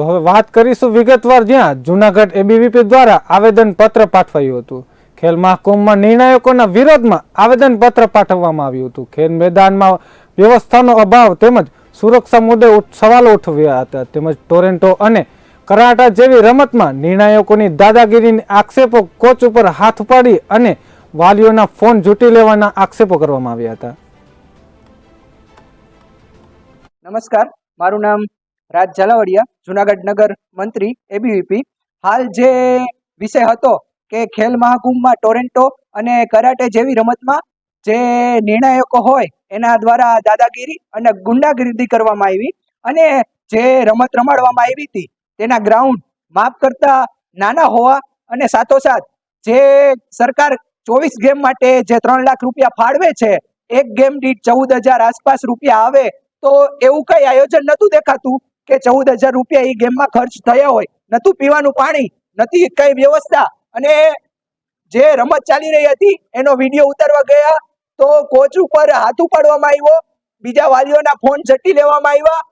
તો હવે વાત કરીશું વિગતવાર જ્યાં જુનાગઢ એબીવીપી દ્વારા આવેદન પત્ર પાઠવાયું હતું. ખેલ મહાકુંભમાં નિર્ણાયકોના વિરોધમાં આવેદન પત્ર પાઠવવામાં આવ્યું હતું. ખેલ મેદાનમાં વ્યવસ્થાનો અભાવ તેમજ સુરક્ષા મુદ્દે સવાલો ઉઠવ્યા હતા. તેમજ ટોરેન્ટો અને કરાટા જેવી રમતમાં નિર્ણાયકોની દાદાગીરીની આક્ષેપો કોચ ઉપર હાથ પાડી અને વાલીઓના ફોન જૂટી લેવાના આક્ષેપો કરવામાં આવ્યા હતા. નમસ્કાર. મારું નામ રાજ ઝાલાવાડિયા, જુનાગઢ નગર મંત્રી એબીવીપી હાલ જે વિષય હતો કે ખેલ મહાકુંભમાં ટોરેન્ટો અને કરાટે જેવી રમતમાં જે નિર્ણાયકો હોય, એના દ્વારા દાદાગીરી અને ગુંડાગીરી કરવામાં આવી અને જે રમત રમાડવામાં આવી હતી, તેના ગ્રાઉન્ડ માફ કરતા નાના હોવા અને સાથોસાથ જે સરકાર ચોવીસ ગેમ માટે જે ત્રણ લાખ રૂપિયા ફાળવે છે, એક ગેમ દીઠ ચૌદ હજાર આસપાસ રૂપિયા આવે, તો એવું કઈ આયોજન નતું દેખાતું? કે ચૌદ હજાર રૂપિયા એ ગેમમાં ખર્ચ થયા હોય. નતું પીવાનું પાણી નથી કઈ વ્યવસ્થા. અને જે રમત ચાલી રહી હતી, એનો વીડિયો ઉતારવા ગયા તો કોચ ઉપર હાથ ઉપાડવામાં આવ્યો. બીજા વાલીઓના ફોન જટી લેવામાં આવ્યા.